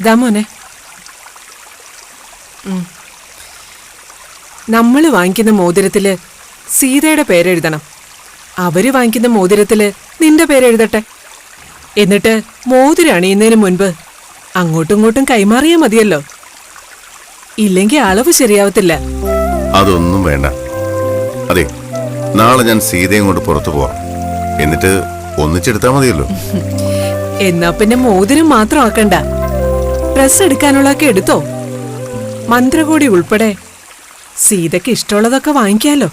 ദാ മോനെ. നമ്മൾ വാങ്ങിക്കുന്ന മോതിരത്തിൽ സീതയുടെ പേരെഴുതണം. അവർ വാങ്ങിക്കുന്ന മോതിരത്തിൽ നിന്റെ പേരെഴുതട്ടെ. എന്നിട്ട് മോതിരം അണിയുന്നതിന് മുൻപ് അങ്ങോട്ടും ഇങ്ങോട്ടും കൈമാറിയാ മതിയല്ലോ. ഇല്ലെങ്കിൽ അളവ് ശരിയാവത്തില്ല. അതൊന്നും വേണ്ട. അതെ നാളെ ഞാൻ സീതയും കൊണ്ട് പുറത്തു പോവാം. എന്നിട്ട് ഒന്നിച്ചെടുത്താൽ മതിയല്ലോ. എന്നാ പിന്നെ മോതിരം മാത്രം ആക്കണ്ട. ഡ്രസ് എടുക്കാനുള്ളതൊക്കെ എടുത്തോ? മന്ത്രകൂടി ഉൾപ്പെടെ. സീതയ്ക്ക് ഇഷ്ടമുള്ളതൊക്കെ വാങ്ങിക്കാലോ.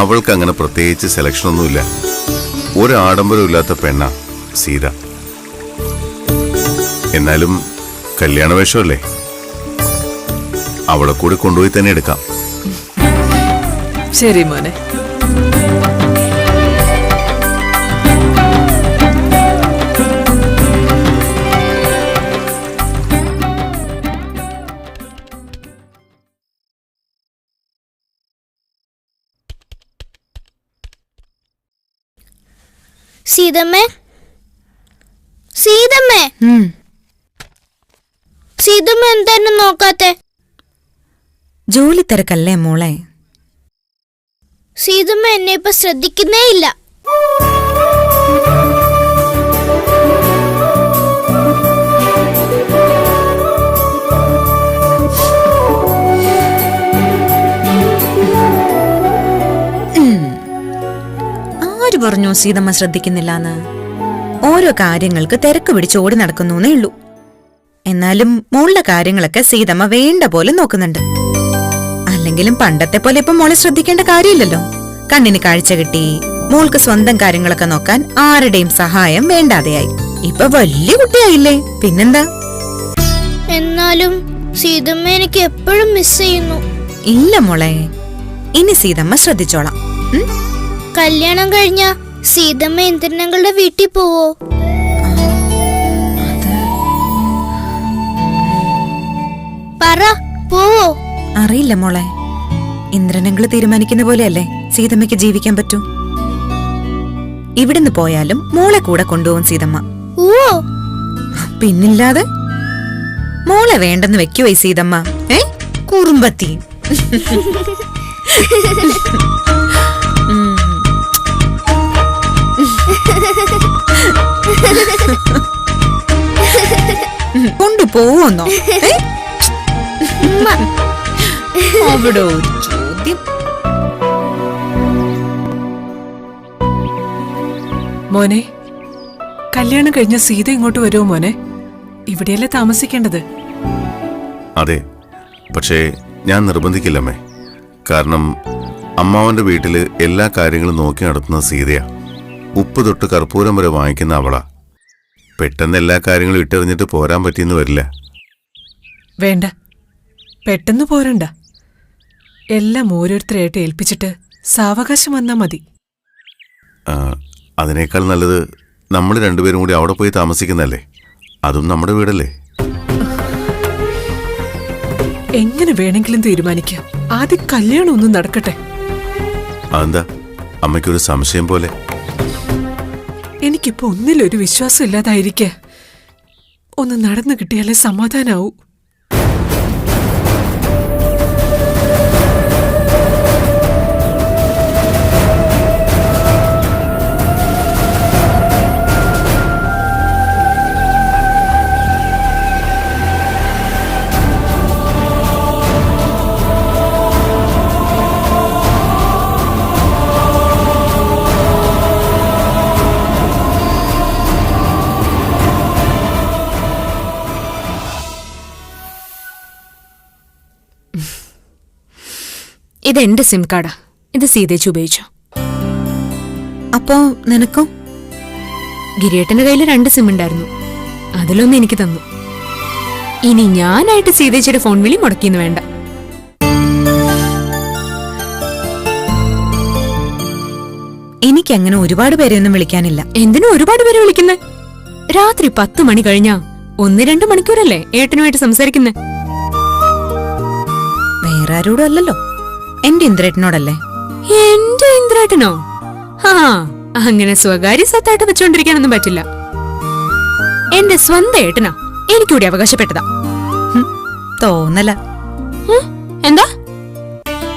അവൾക്ക് അങ്ങനെ പ്രത്യേകിച്ച് സെലക്ഷൻ ഒന്നുമില്ല ഒരു ആഡംബരം ഇല്ലാത്ത പെണ്ണ സീത. എന്നാലും കല്യാണ വേഷമല്ലേ അവളെ കൂടി കൊണ്ടുപോയി തന്നെ എടുക്കാം. ശരി മോനെ. സീതമ്മേ? സീതമ്മേ? സീതമ്മ എന്താണ് നോക്കാത്തെ? ജോലി തിരക്കല്ലേ മോളെ? സീതമ്മ എന്നെ ഇപ്പൊ ശ്രദ്ധിക്കുന്നേ ഇല്ല. ആര് പറഞ്ഞു സീതമ്മ ശ്രദ്ധിക്കുന്നില്ലാന്ന്? ഓരോ കാര്യങ്ങൾക്ക് തിരക്ക് പിടിച്ച് ഓടി നടക്കുന്നേ ഉള്ളൂ. എന്നാലും മോളുടെ കാര്യങ്ങളൊക്കെ സീതമ്മ വേണ്ട പോലെ നോക്കുന്നുണ്ട്. അല്ലെങ്കിലും പണ്ടത്തെ പോലെ ഇപ്പൊ മോളെ ശ്രദ്ധിക്കേണ്ട കാര്യമില്ലല്ലോ. കണ്ണിന് കാഴ്ച കിട്ടി മോൾക്ക് സ്വന്തം കാര്യങ്ങളൊക്കെ നോക്കാൻ ആരുടെയും സഹായം വേണ്ടാതെയായി. ഇപ്പൊ വലിയ കുട്ടിയായില്ലേ പിന്നെന്താ? എന്നാലും സീതമ്മ എനിക്ക് എപ്പോഴും മിസ് ചെയ്യുന്നു. ഇല്ല മോളെ ഇനി സീതമ്മ ശ്രദ്ധിച്ചോളാം? കല്യാണം കഴിഞ്ഞ സീതമ്മ ഇന്ദ്രനങ്ങളുടെ വീട്ടിൽ പോവോ? പറ പോവോ? അറിയില്ല മോളെ. ഇന്ദ്രനങ്ങൾ തീരുമാനിക്കുന്ന പോലെയല്ലേ സീതമ്മയ്ക്ക് ജീവിക്കാൻ പറ്റൂ? ഇവിടുന്ന് പോയാലും മോളെ കൂടെ കൊണ്ടുപോകും സീതമ്മ. ഓ പിന്നില്ലാതെ? മോളെ വേണ്ടെന്ന് വെക്കുവോ സീതമ്മ? ഏ? കുറുമ്പത്തി. കൊണ്ടുപോവോന്നോ? അവിടെ ഒരു ചോദ്യം. മോനെ കല്യാണം കഴിഞ്ഞ സീത ഇങ്ങോട്ട് വരുമോ മോനെ? ഇവിടെയല്ലേ താമസിക്കേണ്ടത്? അതെ പക്ഷേ ഞാൻ നിർബന്ധിക്കില്ലമ്മേ. കാരണം അമ്മാവന്റെ വീട്ടിൽ എല്ലാ കാര്യങ്ങളും നോക്കി നടത്തുന്ന സീതയാ. ഉപ്പ് തൊട്ട് കർപ്പൂരം വരെ വാങ്ങിക്കുന്ന അവളാ. പെട്ടെന്ന് എല്ലാ കാര്യങ്ങളും ഇട്ടെറിഞ്ഞിട്ട് പോരാൻ പറ്റിയെന്ന് വരില്ല. വേണ്ട. പെട്ടെന്ന് പോരണ്ട. എല്ലാം ഓരോരുത്തരെയായിട്ട് ഏൽപ്പിച്ചിട്ട് സാവകാശം വന്നാ മതി. അതിനേക്കാൾ നല്ലത് നമ്മൾ രണ്ടുപേരും കൂടി അവിടെ പോയി താമസിക്കുന്നല്ലേ അതും നമ്മുടെ വീടല്ലേ? എങ്ങനെ വേണമെങ്കിലും തീരുമാനിക്കാം. ആദ്യം കല്യാണം ഒന്നും നടക്കട്ടെ. അതെന്താ? അമ്മയ്ക്കൊരു സംശയം പോലെ. എനിക്കിപ്പോ ഒന്നിലൊരു വിശ്വാസം ഇല്ലാതായിരിക്കെ ഒന്ന് നടന്നു കിട്ടിയാലേ സമാധാനാവൂ. ഇത് എന്റെ സിം കാർഡാ ഇത് സീതേച്ച് ഉപയോഗിച്ചു. അപ്പോ നിനക്കോ? ഗിരിയേട്ടന്റെ കയ്യിൽ രണ്ട് സിം ഉണ്ടായിരുന്നു. അതിലൊന്ന് എനിക്ക് തന്നു. ഇനി ഞാനായിട്ട് സീതേച്ചിയുടെ ഫോൺ വിളി മുടക്കിന്ന് വേണ്ട. എനിക്കങ്ങനെ ഒരുപാട് പേരെയൊന്നും വിളിക്കാനില്ല. എന്തിനു ഒരുപാട് പേര് വിളിക്കുന്നേ? രാത്രി പത്ത് മണി കഴിഞ്ഞാ ഒന്ന് രണ്ട് മണിക്കൂറല്ലേ ഏട്ടനുമായിട്ട് സംസാരിക്കുന്നേ? വേറെ ആരോടും അല്ലല്ലോ. എന്റെ ഇന്ദ്രേട്ടനോടല്ലേ? എന്റെ ഇന്ദ്രേട്ടനോ? ആ അങ്ങനെ സ്വകാര്യ സ്വത്തായിട്ട് വെച്ചോണ്ടിരിക്കാനൊന്നും പറ്റില്ല. എന്റെ സ്വന്തം ഏട്ടനാ എനിക്കൂടി അവകാശപ്പെട്ടതാ. തോന്നല. എന്താ?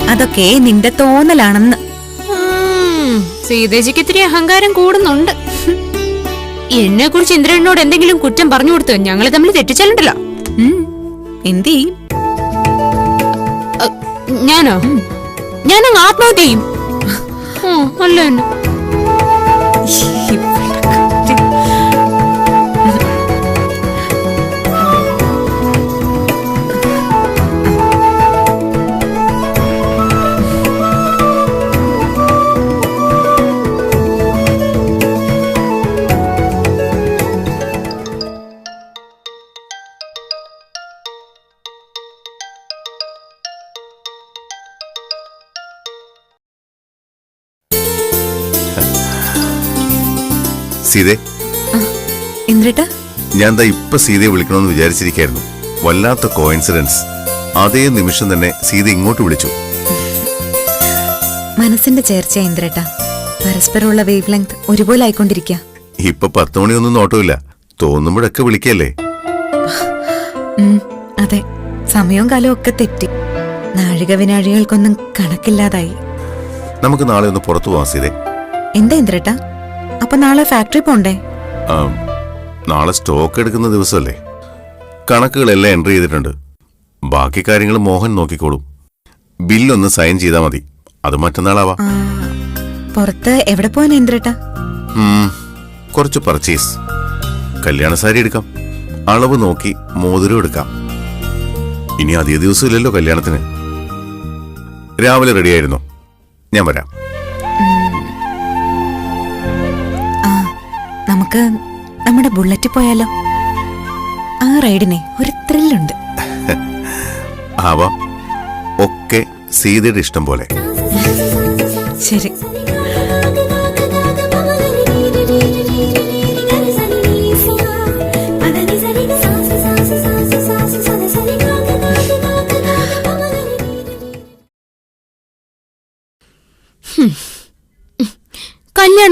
അതൊക്കെ നിന്റെ തോന്നലാണെന്ന്. സീതേജിക്ക് ഇത്തിരി അഹങ്കാരം കൂടുന്നുണ്ട്. എന്നെ കുറിച്ച് ഇന്ദ്രനോട് എന്തെങ്കിലും കുറ്റം പറഞ്ഞു കൊടുത്ത് ഞങ്ങളെ തമ്മിൽ തെറ്റിച്ചാലുണ്ടല്ലോ. എന്ത് ചെയ്യും? അ, ഞാനോ അങ്ങ് ആത്മഹത്യ ചെയ്യും. അല്ല സീതേ എന്നിട്ട് ഞാൻ ദാ ഇപ്പൊ സീതയെ വിളിക്കണമെന്ന് വിചാരിച്ചിരിക്കായിരുന്നു. വല്ലാത്ത കോയിൻസിഡൻസ്. അതേ നിമിഷം തന്നെ സീത ഇങ്ങോട്ട് വിളിച്ചു. മനസ്സിന്റെ ചേർച്ച ഇന്ദ്രേട്ടാ. പരസ്പരമുള്ള വേവ് ലെങ്ത് ഒരുപോലെ ആയിക്കൊണ്ടിരിക്കുക ഇപ്പൊ പത്ത് മണിയൊന്നും നോട്ടമില്ല. തോന്നുമ്പോഴൊക്കെ വിളിക്കല്ലേ? അതെ. സമയവും കാലവും ഒക്കെ തെറ്റി. നാഴിക വിനാഴികൾക്കൊന്നും കണക്കില്ലാതായി. നമുക്ക് നാളെ ഒന്ന് പുറത്തു പോവാം സീതേ. എന്താ ഇന്ദ്രേട്ടാ? അപ്പൊ നാളെ ഫാക്ടറി പോണ്ടേ? നാളെ സ്റ്റോക്ക് എടുക്കുന്ന ദിവസമല്ലേ. കണക്കുകളെല്ലാം എൻട്രി ചെയ്തിട്ടുണ്ട്. ബാക്കി കാര്യങ്ങൾ മോഹൻ നോക്കിക്കോളും. ബില്ലൊന്ന് സൈൻ ചെയ്താ മതി. അത് മറ്റന്നാളാവാ. പുറത്ത് എവിടെ പോവാൻ എന്തിരട്ടാ കുറച്ച് പർച്ചേസ് കല്യാണ സാരി എടുക്കാം. അളവ് നോക്കി മോതിരം എടുക്കാം. ഇനി അധിക ദിവസമില്ലല്ലോ കല്യാണത്തിന്. രാവിലെ റെഡിയായിരുന്നോ ഞാൻ വരാം. നമുക്ക് നമ്മുടെ ബുള്ളറ്റ് പോയാലോ? ആ റൈഡിനെ ഒരു ത്രില്ലുണ്ട് ആവാം. ഒക്കെ സീതയുടെ ഇഷ്ടം പോലെ. ശരി.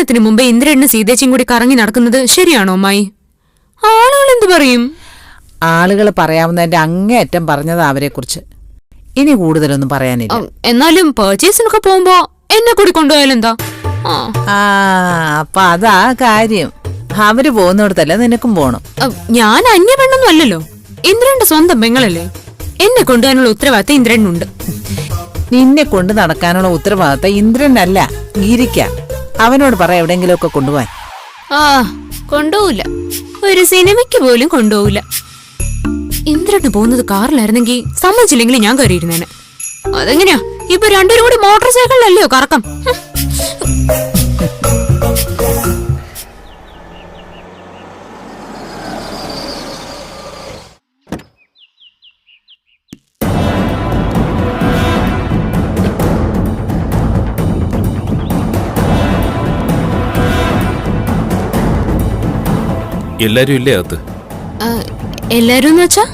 കല്യാണത്തിന് മുമ്പ് ഇന്ദ്രനും സീതേച്ചും കൂടി കറങ്ങി നടക്കുന്നത് ശരിയാണോ അമ്മായി? ആളുകൾ എന്ത് പറയും? ആളുകൾ പറയാവുന്നതിന്റെ അങ്ങേയറ്റം പറഞ്ഞതാ അവരെ കുറിച്ച് ഇനി കൂടുതലൊന്നും പറയാനില്ല. എന്നാലും പേർച്ചേസിനൊക്കെ പോകുമ്പോ എന്നെ കൂടി കൊണ്ടുപോയാലെന്താ ആ, ആ അപ്പൊ അതാ കാര്യം. അവർ പോകുന്നിടത്തല്ലേ നിനക്കും പോണം. ഞാൻ അന്യപെണ്ണൊന്നും അല്ലല്ലോ. ഇന്ദ്രന്റെ സ്വന്തം പെങ്ങളല്ലേ. എന്നെ കൊണ്ടുപോകാനുള്ള ഉത്തരവാദിത്തം ഇന്ദ്രനുണ്ട് നിന്നെ കൊണ്ട് നടക്കാനുള്ള ഉത്തരവാദിത്തം ഇന്ദ്രനല്ല ഗിരിക്ക. അവനോട് പറ എവിടെയെങ്കിലുമൊക്കെ കൊണ്ടുപോവാൻ. ആ കൊണ്ടുപോവില്ല. ഒരു സിനിമയ്ക്ക് പോലും കൊണ്ടുപോവില്ല. ഇന്ദ്രട്ട് പോകുന്നത് കാറിലായിരുന്നെങ്കിൽ സമ്മതിച്ചില്ലെങ്കിൽ ഞാൻ കയറിയിരുന്നേനെ. അതെങ്ങനെയാ? ഇപ്പൊ രണ്ടുപേരും കൂടി മോട്ടോർ സൈക്കിളിലല്ലയോ കറക്കം? എല്ലാരും ഇല്ലേ അകത്ത്? എല്ലാരും എന്ന് വെച്ചാ?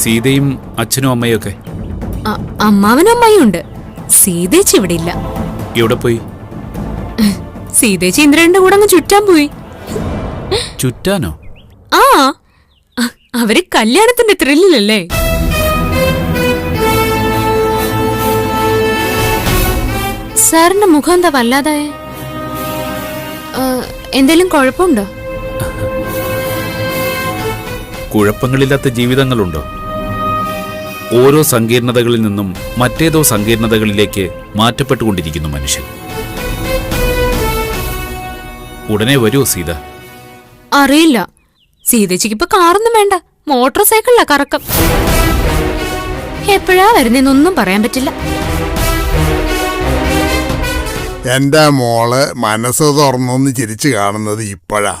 സീതയും അച്ഛനും അമ്മയും ഒക്കെ. അമ്മാവനും അമ്മയും ഉണ്ട്. സീതേച്ചി ഇവിടെ ഇല്ല. എവിടെ പോയി? സീതേച്ചി ഇന്ദ്രന്റെ കൂടെ അങ്ങ് ചുറ്റാൻ പോയി. ചുറ്റാനോ? ആ അവർ കല്യാണത്തിന്റെ ത്രില്ലല്ലേ സാറിന്റെ മുഖം എന്താ വല്ലാതായ? എന്തേലും കുഴപ്പമുണ്ടോ? കുഴപ്പങ്ങളില്ലാത്ത ജീവിതങ്ങളുണ്ടോ? ഓരോ സങ്കീർണതകളിൽ നിന്നും മറ്റേതോ സങ്കീർണതകളിലേക്ക് മാറ്റപ്പെട്ടുകൊണ്ടിരിക്കുന്നു മനുഷ്യൻ. ഉടനെ വരൂ സീത. അറിയില്ല. സീതച്ചിക്ക് ഇപ്പൊ കാറൊന്നും വേണ്ട. മോട്ടോർ സൈക്കിളിലാ കറക്കം. എപ്പോഴാ വരുന്നേന്നൊന്നും പറയാൻ പറ്റില്ല. എന്റെ മോൾ മനസ്സ് തുറന്നൊന്ന് ചിരിച്ചു കാണുന്നത് ഇപ്പോഴാ.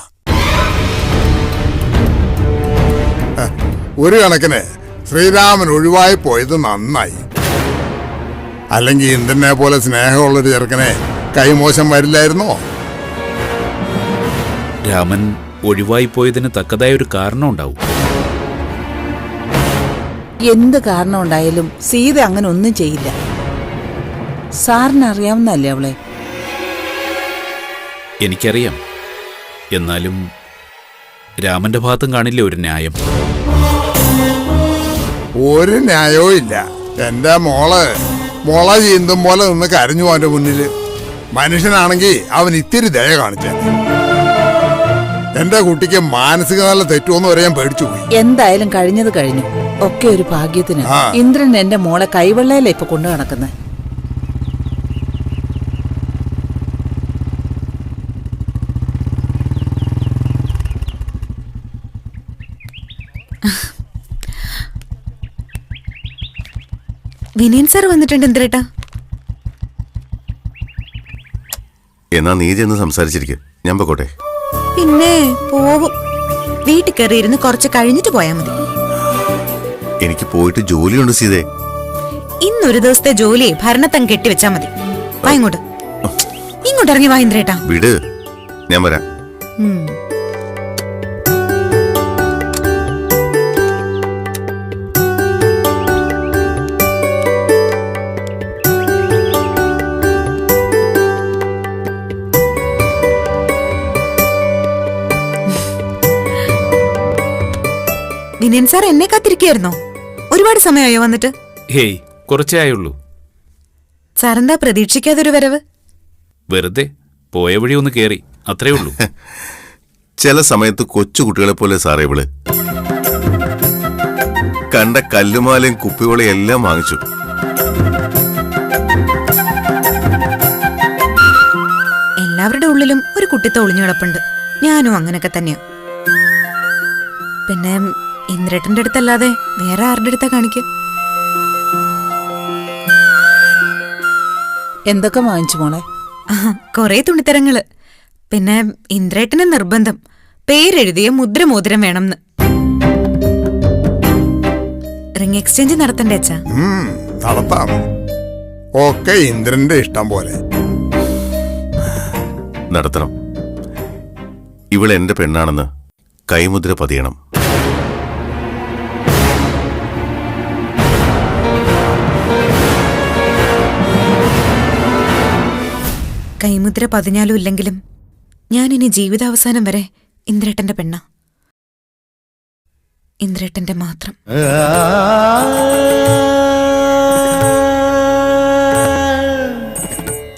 ഒരു കണക്കിന് ശ്രീരാമൻ ഒഴിവായി പോയത് നന്നായി. അല്ലെങ്കിൽ ഇന്ദ്രനെ പോലെ സ്നേഹമുള്ളൊരു ചെറുക്കനെ കൈമോശം വരില്ലായിരുന്നോ? രാമൻ ഒഴിവായി പോയതിന് തക്കതായ ഒരു കാരണം ഉണ്ടാവും എന്ത് കാരണം ഉണ്ടായാലും സീത അങ്ങനെ ഒന്നും ചെയ്യില്ല. സാറിന് അറിയാവുന്നല്ലേ അവളെ? എനിക്കറിയാം. എന്നാലും രാമന്റെ ഭാഗത്തും കാണില്ല ഒരു ന്യായം? ഒരു ന്യായവും ഇല്ല. എന്റെ മോൾ മുള ചീന്തും പോലെ നിന്ന് കരഞ്ഞു അവന്റെ മുന്നിൽ. മനുഷ്യനാണെങ്കിൽ അവൻ ഇത്തിരി ദയ കാണിച്ചേ. എന്റെ കുട്ടിക്ക് മാനസിക നല്ല തെറ്റുമെന്ന് വരെ ഞാൻ പേടിച്ചു പോയി. എന്തായാലും കഴിഞ്ഞത് കഴിഞ്ഞു. ഒക്കെ ഒരു ഭാഗ്യത്തിന്. ഇന്ദ്രൻ എന്റെ മോളെ കൈവെള്ളയിലെ ഇപ്പൊ കൊണ്ടു നടക്കുന്നത് വിനയൻ സാർ വന്നിട്ടുണ്ട് എന്തിരട്ടാ എന്നാ നീ ചെന്ന് സംസാരിച്ചിരിക്കും. ഞാൻ പൊക്കോട്ടെ പിന്നെ പോവും. വീട്ടിൽ കയറിയിരുന്ന് കുറച്ച് കഴിഞ്ഞിട്ട് പോയാ മതി. എനിക്ക് പോയിട്ട് ജോലിയുണ്ട് സീതേ. ഇന്നൊരു ദിവസത്തെ ജോലി ഭരണത്തം കെട്ടിവെച്ചാ മതി. വാ ഇങ്ങോട്ട്. ഇങ്ങോട്ട് ഇറങ്ങി വാ ഇന്ദ്രേട്ടാ. വിട്. ഞാൻ വരാം. വിനയൻ സാർ എന്നെ കാത്തിരിക്കുകയായിരുന്നോ? ഒരുപാട് സമയമായോ വന്നിട്ട്? ഹേയ് കുറച്ചേ ആയുള്ളൂ. സാറെന്താ പ്രതീക്ഷിക്കാതൊരു വരവ്? വെറുതെ പോയ വഴി ഒന്ന് കേറി അത്രേ ഉള്ളൂ. ചില സമയത്ത് കൊച്ചു കുട്ടികളെ പോലെ സാറേ ഇവൾ. കണ്ട കല്ലുമാലയും കുപ്പിവളയും എല്ലാം വാങ്ങിച്ചു. എല്ലാവരുടെ ഉള്ളിലും ഒരു കുട്ടിത്തെ ഒളിഞ്ഞു കിടപ്പുണ്ട്. ഞാനും അങ്ങനെയൊക്കെ തന്നെയാ. പിന്നെ ഇന്ദ്രേട്ടന്റെ അടുത്തല്ലാതെ വേറെ ആരുടെ അടുത്താ കാണിക്ക? എന്തൊക്കെ വാങ്ങിച്ചു മോളെ? കൊറേ തുണിത്തരങ്ങൾ. പിന്നെ ഇന്ദ്രേട്ടന് നിർബന്ധം. പേരെഴുതിയ മുദ്രമോതിരം വേണം റിംഗ് എക്സ്ചേഞ്ച് നടത്തണ്ടേ അച്ഛാ? നടത്താം. ഒക്കെ ഇന്ദ്രന്റെ ഇഷ്ടം പോലെ. നടത്തണം. ഇവൾ എന്റെ പെണ്ണാണെന്ന് കൈമുദ്ര പതിയണം. കൈമുദ്ര പതിഞ്ഞാലും ഇല്ലെങ്കിലും ഞാനിനി ജീവിതാവസാനം വരെ ഇന്ദ്രേട്ടന്റെ പെണ്ണ. ഇന്ദ്രേട്ടന്റെ മാത്രം.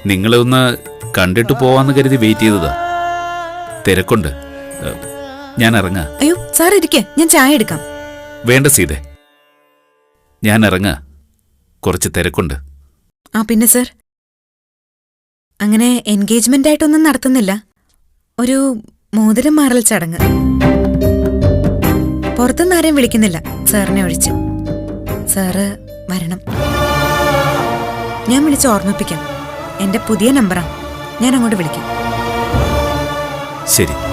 നിങ്ങളെ ഒന്ന് കണ്ടിട്ട് പോവാന്ന് കരുതി വെയിറ്റ് ചെയ്തതാ. തിരക്കുണ്ട്. ഞാൻ ഇറങ്ങാ. അയ്യോ സാർ ഇരിക്കെ. ഞാൻ ചായ എടുക്കാം. വേണ്ട സീതേ. ഞാൻ ഇറങ്ങാ. കുറച്ച് തിരക്കുണ്ട്. ആ പിന്നെ സർ? അങ്ങനെ എൻഗേജ്മെന്റ് ആയിട്ടൊന്നും നടത്തുന്നില്ല. ഒരു മോതിരം മാറൽ ചടങ്ങ്. പുറത്തുനിന്ന് ആരെയും വിളിക്കുന്നില്ല. സാറിനെ ഒഴിച്ച്. സാറ് വരണം. ഞാൻ വിളിച്ച് ഓർമ്മിപ്പിക്കാം. എന്റെ പുതിയ നമ്പറാണ് ഞാൻ അങ്ങോട്ട് വിളിക്കാം. ശരി.